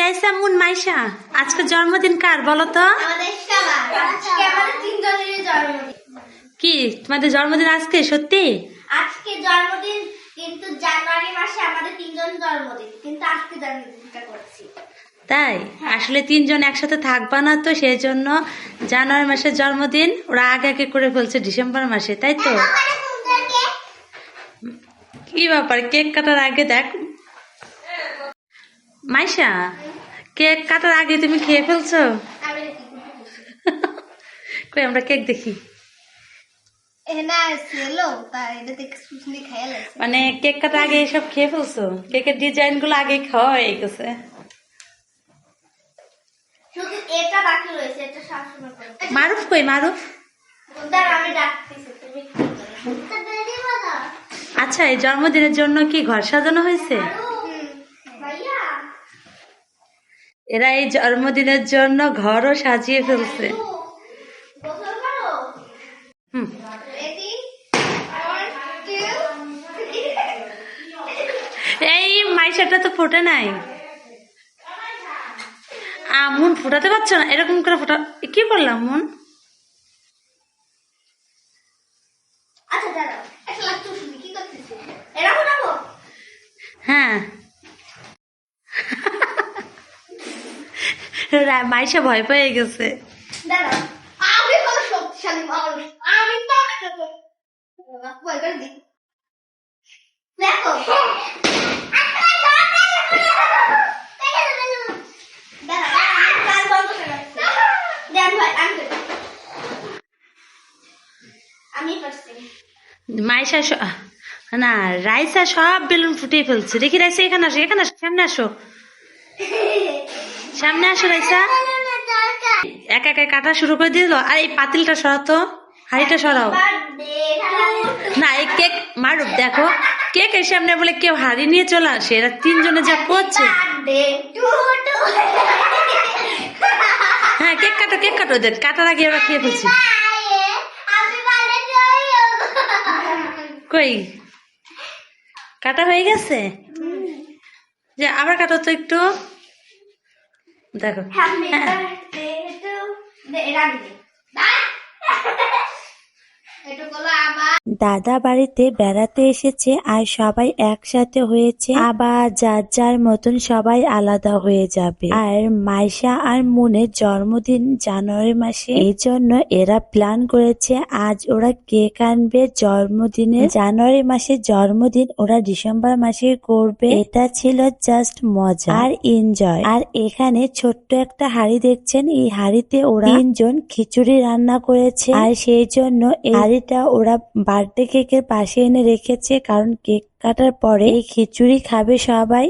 Raisa moon Maisha? আজকে জন্মদিন কার বলো তো? কি তোমাদের জন্মদিন আজকে? সত্যি? আজকে জন্মদিন কিন্তু জানুয়ারি মাসে আমাদের তিনজন জন্মদিন। কিন্তু আজকে জন্মদিনটা করছি। তাই? আসলে তিনজন একসাথে থাকবা না তো সেই জন্য জানুয়ারি মাসের জন্মদিন ওরা আগে আগে করে ফেলছে ডিসেম্বর মাসে তাই তো? কি ব্যাপার? কেক কাটার আগে দেখ মাইশা কেক কাটার আগে তুমি খেয়ে ফেলছো? কই আমরা কেক দেখি। মানে কেক কাটার আগে এসব খেয়ে ফেলছো? কেকের ডিজাইনগুলো আগে খাওয়া হয়ে গেছে। মারুফ কই মারুফ? আচ্ছা এই জন্মদিনের জন্য কি ঘর সাজানো হয়েছে? এরা এই জন্মদিনের জন্য ঘরও সাজিয়ে ফেলছে। এই মাইশাটা তো ফোটে নাই। আমুন ফোটাতে পারছ না? এরকম করে ফোটা কি করলাম মন আচ্ছা দাঁড়াও একটা লাগতো শুনি কি করতেছি এরকম নামো হ্যাঁ রা- মাইশা ভয় পেয়ে গেছে। আমি হলো শক্তিশালী মানুষ আমি দেখো মাইশা না রাইসা সব বেলুন ফুটিয়ে ফেলছে। দেখি রাইসা এখানে আসো এখানে আসো সামনে আসো। সামনে আসো রাইসা। এক একা কাটা শুরু করে দিল। আর এই পাতিলটা সরাতো হাড়িটা সরাও। না, এই কেক মারুক দেখো কেকের সামনে বলে কেউ হাড়ি নিয়ে চলে আসে। এরা তিনজনে যা করছে। হ্যাঁ কেক কাটো কেক কাটো দেখ কাটার আগে ওরা খেয়ে ফেলছি। কই? কাটা হয়ে গেছে? যে, আবার কাটো তো একটু। দেখো। হ্যাঁ দাদা বাড়িতে বেড়াতে এসেছে আর সবাই একসাথে হয়েছে। আবার যার যার মতন সবাই আলাদা হয়ে যাবে। আর মাইশা আর মুনের জন্মদিন জানুয়ারি মাসে। এই জন্য এরা প্ল্যান করেছে আজ ওরা কেক আনবে জন্মদিনে জানুয়ারি মাসে জন্মদিন ওরা ডিসেম্বর মাসে করবে। এটা ছিল জাস্ট মজা আর এনজয়। আর এখানে ছোট্ট একটা হাড়ি দেখছেন? এই হাড়িতে ওরা তিনজন খিচুড়ি রান্না করেছে। আর সেই জন্য এই হাড়িটা ওরা বার্থডে কেকের পাশে এনে রেখেছে কারণ কেক কাটার পরে এই খিচুড়ি খাবে সবাই।